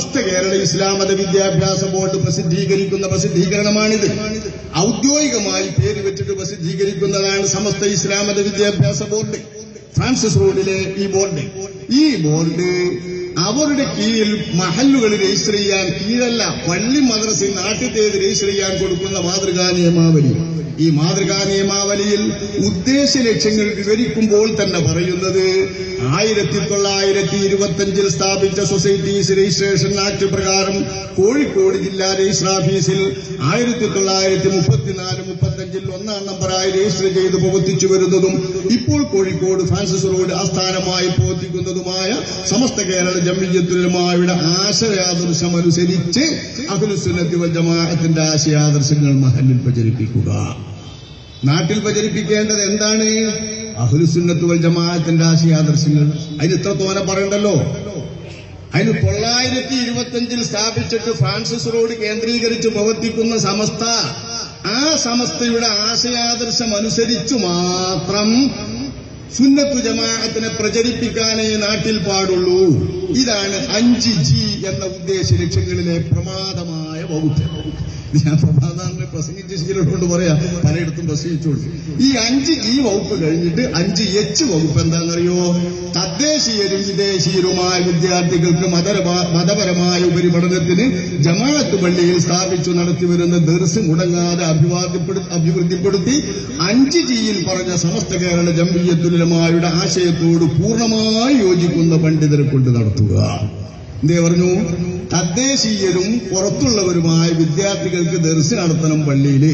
സമസ്ത കേരള ഇസ്ലാം മത വിദ്യാഭ്യാസ ബോർഡ് പ്രസിദ്ധീകരിക്കുന്ന പ്രസിദ്ധീകരണമാണിത്. ഔദ്യോഗികമായി പേര് വെച്ചിട്ട് പ്രസിദ്ധീകരിക്കുന്നതാണ് സമസ്ത ഇസ്ലാം മത വിദ്യാഭ്യാസ ബോർഡ്. ഫ്രാൻസിസ് റോഡിലെ ഈ ബോർഡ്. ഈ ബോർഡ് അവരുടെ കീഴിൽ മഹല്ലുകൾ രജിസ്റ്റർ ചെയ്യാൻ കീഴല്ല പള്ളി മദ്രസ നാട്ടിലേത് രജിസ്റ്റർ ചെയ്യാൻ കൊടുക്കുന്ന മാതൃകാ നിയമാവലി. ഈ മാതൃകാ നിയമാവലിയിൽ ഉദ്ദേശ ലക്ഷ്യങ്ങൾ വിവരിക്കുമ്പോൾ തന്നെ പറയുന്നത് ആയിരത്തി തൊള്ളായിരത്തി ഇരുപത്തിയഞ്ചിൽ സ്ഥാപിച്ച സൊസൈറ്റീസ് രജിസ്ട്രേഷൻ ആക്ട് പ്രകാരം കോഴിക്കോട് ജില്ലാ രജിസ്റ്റർ ഓഫീസിൽ ആയിരത്തി തൊള്ളായിരത്തി മുപ്പത്തിനാല് മുപ്പത്തഞ്ചിൽ ഒന്നാം നമ്പറായി രജിസ്റ്റർ ചെയ്ത് പ്രവർത്തിച്ചു വരുന്നതും ഇപ്പോൾ കോഴിക്കോട് ഫ്രാൻസിസ് റോഡ് ആസ്ഥാനമായി പ്രവർത്തിക്കുന്നതുമായ സമസ്ത കേരള ജമ്മിയത്തുലമായുടെ ആശയാദർശം അനുസരിച്ച് അഖിലുസുന്നത്തി വൽ ജമാഅത്തിന്റെ ആശയാദർശങ്ങൾ മഹലിൽ പ്രചരിപ്പിക്കുക. നാട്ടിൽ പ്രചരിപ്പിക്കേണ്ടത് എന്താണ്? അഹുലുസുന്നത്ത് വൽ ജമാഅത്തിന്റെ ആശയാദർശങ്ങൾ. അതിന് ഇത്ര തോനെ പറയണ്ടല്ലോ? അതിന് തൊള്ളായിരത്തി ഇരുപത്തിയഞ്ചിൽ സ്ഥാപിച്ചിട്ട് ഫ്രാൻസിസ് റോഡ് കേന്ദ്രീകരിച്ച് പ്രവർത്തിക്കുന്ന സമസ്ത ആ സമസ്തയുടെ ആശയാദർശം അനുസരിച്ചു മാത്രം സുന്നത്തു ജമാഅത്തിനെ പ്രചരിപ്പിക്കാനേ നാട്ടിൽ പാടുള്ളൂ. ഇതാണ് അഞ്ച് ജി എന്ന ഉദ്ദേശ ലക്ഷ്യങ്ങളിലെ പ്രമാദമായ വകുപ്പ് ഞാൻ പ്രഭാതാറിനെ പ്രസംഗിച്ച ശീലമുണ്ട് പറയാ. പലയിടത്തും പ്രസംഗിച്ചോളൂ ഈ അഞ്ച് ഈ വകുപ്പ് കഴിഞ്ഞിട്ട് അഞ്ച് എച്ച് വകുപ്പ് എന്താണെന്നറിയോ? തദ്ദേശീയരും വിദേശീയരുമായ വിദ്യാർത്ഥികൾക്ക് മതപര- മതപരമായ ഉപരിപഠനത്തിന് ജമാഅത്ത് പള്ളിയിൽ സ്ഥാപിച്ചു നടത്തിവരുന്ന ദർസ് മുടങ്ങാതെ അഭിവൃദ്ധിപ്പെടുത്തി അഞ്ച് ജിയിൽ പറഞ്ഞ സമസ്ത കേരള ജംബീയത്തുലമായുടെ ആശയത്തോട് പൂർണമായി യോജിക്കുന്ന പണ്ഡിതരെ കൊണ്ട് നടത്തുക. എന്തേ പറഞ്ഞു? തദ്ദേശീയരും പുറത്തുള്ളവരുമായ വിദ്യാർത്ഥികൾക്ക് ദർശനം നടത്തണം പള്ളിയിൽ.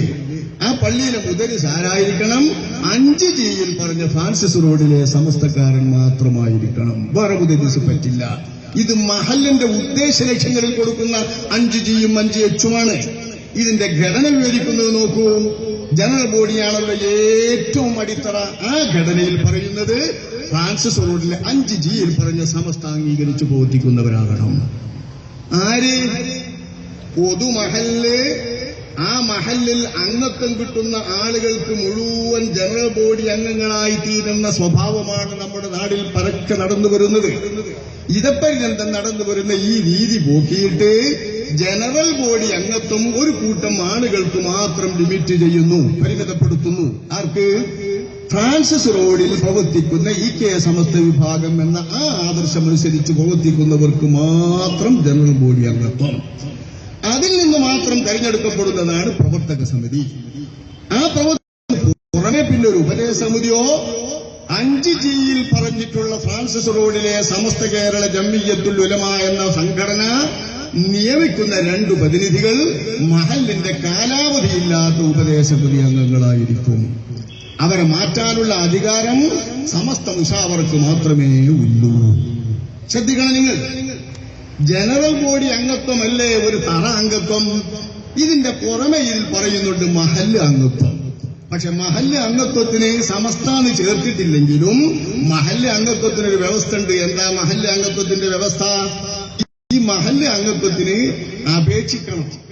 ആ പള്ളിയിലെ മുതലിസ് സാരായിരിക്കണം. അഞ്ച് ജിയിൽ പറഞ്ഞ ഫ്രാൻസിസ് റോഡിലെ സമസ്തക്കാരൻ മാത്രമായിരിക്കണം. വേറെ മുതലിസ് പറ്റില്ല. ഇത് മഹലിന്റെ ഉദ്ദേശ ലക്ഷ്യങ്ങളിൽ കൊടുക്കുന്ന അഞ്ച് ജിയും അഞ്ച് എച്ചുമാണ് ഇതിന്റെ ഘടന വിവരിക്കുന്നത് നോക്കൂ. ജനറൽ ബോഡിയാണല്ലോ ഏറ്റവും അടിത്തറ. ആ ഘടനയിൽ പറയുന്നത് ഫ്രാൻസിസ് റോഡിലെ അഞ്ച് ജിയിൽ പറഞ്ഞ സമസ്ത അംഗീകരിച്ച് പ്രവർത്തിക്കുന്നവരാകണം. ആര്? പൊതുമഹല്ല് ആ മഹല്ലിൽ അംഗത്വം കിട്ടുന്ന ആളുകൾക്ക് മുഴുവൻ ജനറൽ ബോഡി അംഗങ്ങളായി തീരുന്ന സ്വഭാവമാണ് നമ്മുടെ നാടിൽ പരക്കെ നടന്നു വരുന്നത്. ഇതപ്പര്യന്തം നടന്നു വരുന്ന ഈ രീതി പോക്കിയിട്ട് ജനറൽ ബോഡി അംഗത്വം ഒരു കൂട്ടം ആളുകൾക്ക് മാത്രം ലിമിറ്റ് ചെയ്യുന്നു പരിമിതപ്പെടുത്തുന്നു. ആർക്ക്? ഫ്രാൻസിസ് റോഡിൽ പ്രവർത്തിക്കുന്ന ഈ കെ സമസ്ത വിഭാഗം എന്ന ആ ആദർശമനുസരിച്ച് പ്രവർത്തിക്കുന്നവർക്ക് മാത്രം ജനറൽ ബോഡി അംഗത്വം. അതിൽ നിന്ന് മാത്രം തെരഞ്ഞെടുക്കപ്പെടുന്നതാണ് പ്രവർത്തക സമിതി. ആ പ്രവർത്തന പുറമെ പിന്നെ ഒരു ഉപദേശ സമിതിയോ? അഞ്ച് ജിയിൽ പറഞ്ഞിട്ടുള്ള ഫ്രാൻസിസ് റോഡിലെ സമസ്ത കേരള ജമ്മിയത്തുൽ ഉലമ എന്ന സംഘടന നിയമിക്കുന്ന രണ്ട് പ്രതിനിധികൾ മഹലിന്റെ കാലാവധിയില്ലാത്ത ഉപദേശ സമിതി അംഗങ്ങളായിരിക്കും. അവരെ മാറ്റാനുള്ള അധികാരം സമസ്ത മുഷാവർക്ക് മാത്രമേ ഉള്ളൂ. ശ്രദ്ധിക്കണം നിങ്ങൾ. ജനറൽ ബോഡി അംഗത്വമല്ലേ ഒരു തറ അംഗത്വം? ഇതിന്റെ പുറമെ ഇതിൽ പറയുന്നുണ്ട് മഹല്ല് അംഗത്വം. പക്ഷെ മഹല്ല് അംഗത്വത്തിന് സമസ്ഥാന്ന് ചേർത്തിട്ടില്ലെങ്കിലും മഹല്ല് അംഗത്വത്തിനൊരു വ്യവസ്ഥ ഉണ്ട് എന്താ മഹല്ല് അംഗത്വത്തിന്റെ വ്യവസ്ഥ? ഈ മഹല്ല് അംഗത്വത്തിന് അപേക്ഷിക്കണം.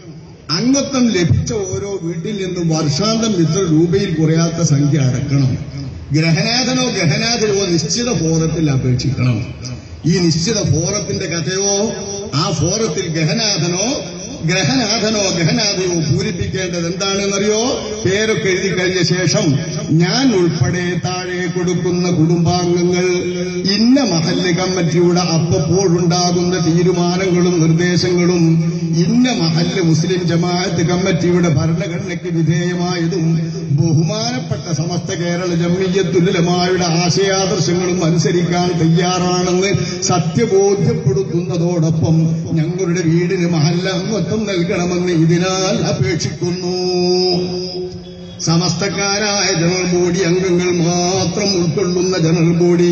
അംഗത്വം ലഭിച്ച ഓരോ വീട്ടിൽ നിന്നും വർഷാന്തം ഇത്ര രൂപയിൽ കുറയാത്ത സംഖ്യ അടക്കണം. ഗ്രഹനാഥനോ ഗ്രഹനാഥനോ നിശ്ചിത ഫോറത്തിൽ അപേക്ഷിക്കണം. ഈ നിശ്ചിത ഫോറത്തിന്റെ കഥയോ ആ ഫോറത്തിൽ ഗഹനാഥനോ ഗ്രഹനാഥനോ ഗ്രഹനാഥയോ പൂരിപ്പിക്കേണ്ടത് എന്താണെന്നറിയോ? പേരൊക്കെ എഴുതി കഴിഞ്ഞ ശേഷം ഞാൻ ഉൾപ്പെടെ താഴെ കൊടുക്കുന്ന കുടുംബാംഗങ്ങൾ ഇന്ന മഹല്ല് കമ്മിറ്റിയുടെ അപ്പപ്പോഴുണ്ടാകുന്ന തീരുമാനങ്ങളും നിർദ്ദേശങ്ങളും ഇന്ന മഹല്ല് മുസ്ലിം ജമാഅത്ത് കമ്മിറ്റിയുടെ ഭരണഘടനയ്ക്ക് വിധേയമായതും ബഹുമാനപ്പെട്ട സമസ്ത കേരള ജമ്മിയത്തുലമായുടെ ആശയാദർശങ്ങളും അനുസരിക്കാൻ തയ്യാറാണെന്ന് സത്യബോധ്യപ്പെടുത്തുന്നതോടൊപ്പം ഞങ്ങളുടെ വീടിന് മഹല്ല അംഗത്വം നൽകണമെന്ന് ഇതിനാൽ അപേക്ഷിക്കുന്നു. സമസ്തക്കാരായ ജനറൽ ബോഡി അംഗങ്ങൾ മാത്രം ഉൾക്കൊള്ളുന്ന ജനറൽ ബോഡി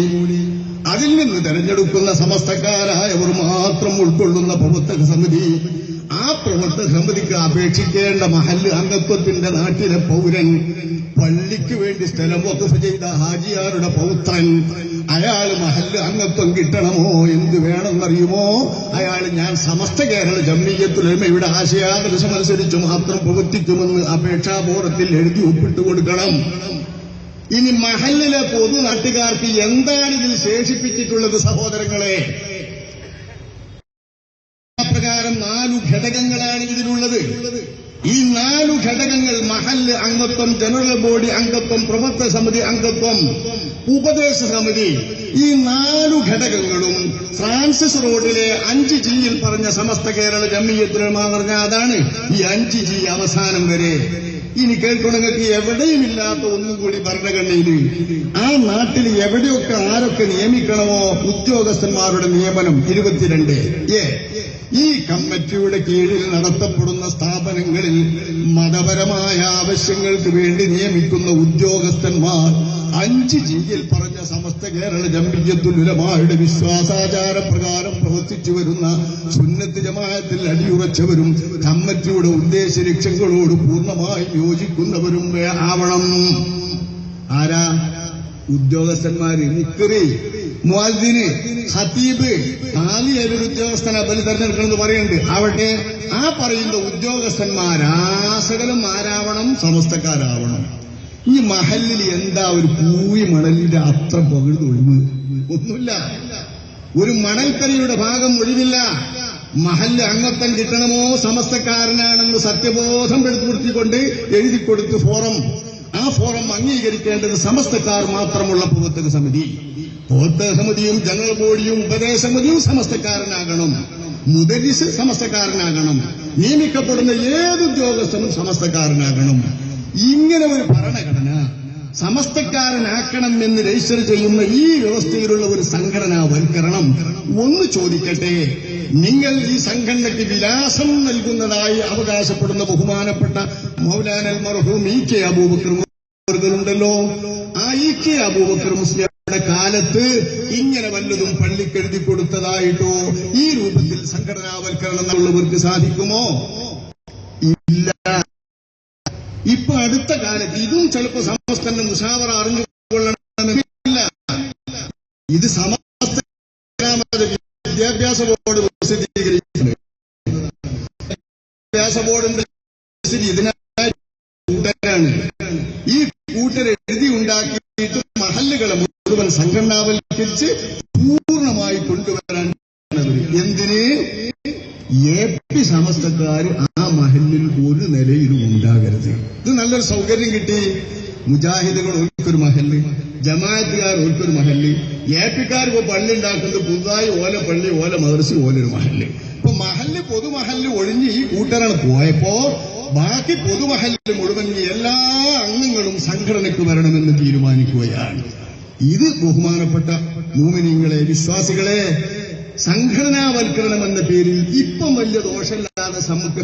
അതിൽ നിന്ന് തെരഞ്ഞെടുക്കുന്ന സമസ്തക്കാരായവർ മാത്രം ഉൾക്കൊള്ളുന്ന പ്രവർത്തക സമിതി ആ പ്രവർത്തക സമിതിക്ക് അപേക്ഷിക്കേണ്ട മഹല്ല് അംഗത്വത്തിന്റെ നാട്ടിലെ പൗരൻ പള്ളിക്ക് വേണ്ടി സ്ഥലം വകുപ്പ് ചെയ്ത ഹാജിയാരുടെ പൗത്രൻ അയാൾ മഹല്ല് അംഗത്വം കിട്ടണമോ? എന്ത് വേണമെന്നറിയുമോ? അയാൾ ഞാൻ സമസ്ത കേരള ജമ്മിയത്തുലമയുടെ ആശയാദർശമനുസരിച്ച് മാത്രം പ്രവർത്തിക്കുമെന്ന് അപേക്ഷാബോധത്തിൽ എഴുതി ഒപ്പിട്ട് കൊടുക്കണം. ഇനി മഹലിലെ പൊതു നാട്ടുകാർക്ക് എന്താണ് ഇതിൽ ശേഷിപ്പിച്ചിട്ടുള്ളത് സഹോദരങ്ങളെ? പ്രകാരം നാലു ഘടകങ്ങളാണ് ഇതിലുള്ളത്. ഈ നാലു ഘടകങ്ങൾ മഹൽ അംഗത്വം ജനറൽ ബോഡി അംഗത്വം പ്രവർത്തക സമിതി അംഗത്വം ഉപദേശ സമിതി ഈ നാലു ഘടകങ്ങളും ഫ്രാൻസിസ് റോഡിലെ അഞ്ച് ജിയിൽ പറഞ്ഞ സമസ്ത കേരള ജമ്മിയത്തിനുമാ പറഞ്ഞ അതാണ് ഈ അഞ്ച് ജി അവസാനം വരെ. ഇനി കേൾക്കണമെങ്കിൽ എവിടെയുമില്ലാത്ത ഒന്നും കൂടി ഭരണഘടനയിൽ ആ നാട്ടിൽ എവിടെയൊക്കെ ആരൊക്കെ നിയമിക്കണമോ ഉദ്യോഗസ്ഥന്മാരുടെ നിയമനം ഇരുപത്തിരണ്ട്. ഏ ഈ കമ്മിറ്റിയുടെ കീഴിൽ നടത്തപ്പെടുന്ന സ്ഥാപനങ്ങളിൽ മതപരമായ ആവശ്യങ്ങൾക്ക് വേണ്ടി നിയമിക്കുന്ന ഉദ്യോഗസ്ഥന്മാർ അഞ്ച് ജീവിയിൽ പറഞ്ഞ സമസ്ത കേരള ജമ്മിയത്തുലമായുടെ വിശ്വാസാചാര പ്രകാരം പ്രവർത്തിച്ചു വരുന്ന സുന്നത്ത് ജമാഅത്തിൽ അടിയുറച്ചവരും കമ്മിറ്റിയുടെ ഉദ്ദേശ ലക്ഷ്യങ്ങളോട് പൂർണമായി യോജിക്കുന്നവരും ആവണം. ആരാ? ഉദ്യോഗസ്ഥന്മാര്. നിക്കറി മുഅദ്ദിന് ഖത്തീബ് ഹാലി ഒരു ഉദ്യോഗസ്ഥനെ ബലി തെരഞ്ഞെടുക്കണമെന്ന് പറയുന്നുണ്ട്. അവിടെ ആ പറയുന്ന ഉദ്യോഗസ്ഥന്മാരാസകലം ആരാവണം സമസ്തക്കാരാവണം. ഈ മഹലിൽ എന്താ ഒരു പൂവി മണലിന്റെ അത്ര പകർന്ന് ഒഴിവ് ഒന്നുമില്ല. ഒരു മണൽക്കരയുടെ ഭാഗം ഒഴിവില്ല മഹൽ അംഗത്വം കിട്ടണമോ? സമസ്തക്കാരനാണെന്ന് സത്യബോധം പെടുത്തിപ്പെടുത്തിക്കൊണ്ട് എഴുതി കൊടുത്ത് ഫോറം. ആ ഫോറം അംഗീകരിക്കേണ്ടത് സമസ്തക്കാർ മാത്രമുള്ള പ്രവർത്തക സമിതി. പ്രവർത്തക സമിതിയും ജനറൽ ബോഡിയും ഉപദേശ സമിതിയും സമസ്തക്കാരനാകണം. മുദരിസ് സമസ്തക്കാരനാകണം. നിയമിക്കപ്പെടുന്ന ഏത് ഉദ്യോഗസ്ഥനും സമസ്തക്കാരനാകണം. ഇങ്ങനെ ഒരു ഭരണഘടന സമസ്തക്കാരനാക്കണം എന്ന് രജിസ്റ്റർ ചെയ്യുന്ന ഈ വ്യവസ്ഥയിലുള്ള ഒരു സംഘടനാവൽക്കരണം ഒന്ന് ചോദിക്കട്ടെ. നിങ്ങൾ ഈ സംഘടനയ്ക്ക് വിലാസം നൽകുന്നതായി അവകാശപ്പെടുന്ന ബഹുമാനപ്പെട്ട മൗലാനൽ മർഹൂം ഇ കെ അബൂബക്കർ ഉണ്ടല്ലോ. ആ ഇ കെ അബൂബക്കർ മുസ്ലിയുടെ കാലത്ത് ഇങ്ങനെ വല്ലതും പള്ളിക്കെഴുതി കൊടുത്തതായിട്ടോ ഈ രൂപത്തിൽ സംഘടനാവൽക്കരണം എന്നുള്ളവർക്ക് സാധിക്കുമോ? അടുത്ത കാലത്ത് ഇതും ചിലപ്പോ സമസ്തന്റെ മുഷാവറ അറിഞ്ഞുകൊള്ളണമെന്നില്ല. ഇത് സമസ്ത വിദ്യാഭ്യാസ ബോർഡ് വിദ്യാഭ്യാസ ബോർഡിന്റെ ഇതിനായി കൂട്ടരാണ് ഈ കൂട്ടർ എഴുതി ഉണ്ടാക്കിയിട്ട് മഹല്ലുകളെ മുഴുവൻ സംഘടനാവൽക്കരിച്ച് പൂർണമായി കൊണ്ടുവരാൻ എന്തിന്? എ പി സമസ്തക്കാർ മഹലിൽ ഒരു നിലയിലും ഉണ്ടാകരുത്. ഇത് നല്ലൊരു സൗകര്യം കിട്ടി. മുജാഹിദുകൾ ഓൽക്കൊരു മഹല്ല് ജമാഅത്തുകാർ ഓൽക്കൊരു മഹല്ല് എ പിക്കാർ ഇപ്പൊ പള്ളി ഉണ്ടാക്കുന്നത് പുതുതായി ഓല പള്ളി ഓല മദർസി ഓലൊരു മഹല്ല്. ഇപ്പൊ മഹല്ല് പൊതുമഹല്ല് ഒഴിഞ്ഞ് ഈ കൂട്ടരാണ് പോയപ്പോ ബാക്കി പൊതുമഹല്ല് മുഴുവൻ എല്ലാ അംഗങ്ങളും സംഘടനയ്ക്ക് വരണമെന്ന് തീരുമാനിക്കുകയാണ്. ഇത് ബഹുമാനപ്പെട്ട മൂമിനിങ്ങളെ വിശ്വാസികളെ സംഘടനാവൽക്കരണം എന്ന പേരിൽ ഇപ്പം വലിയ ദോഷമില്ലാതെ നമുക്ക്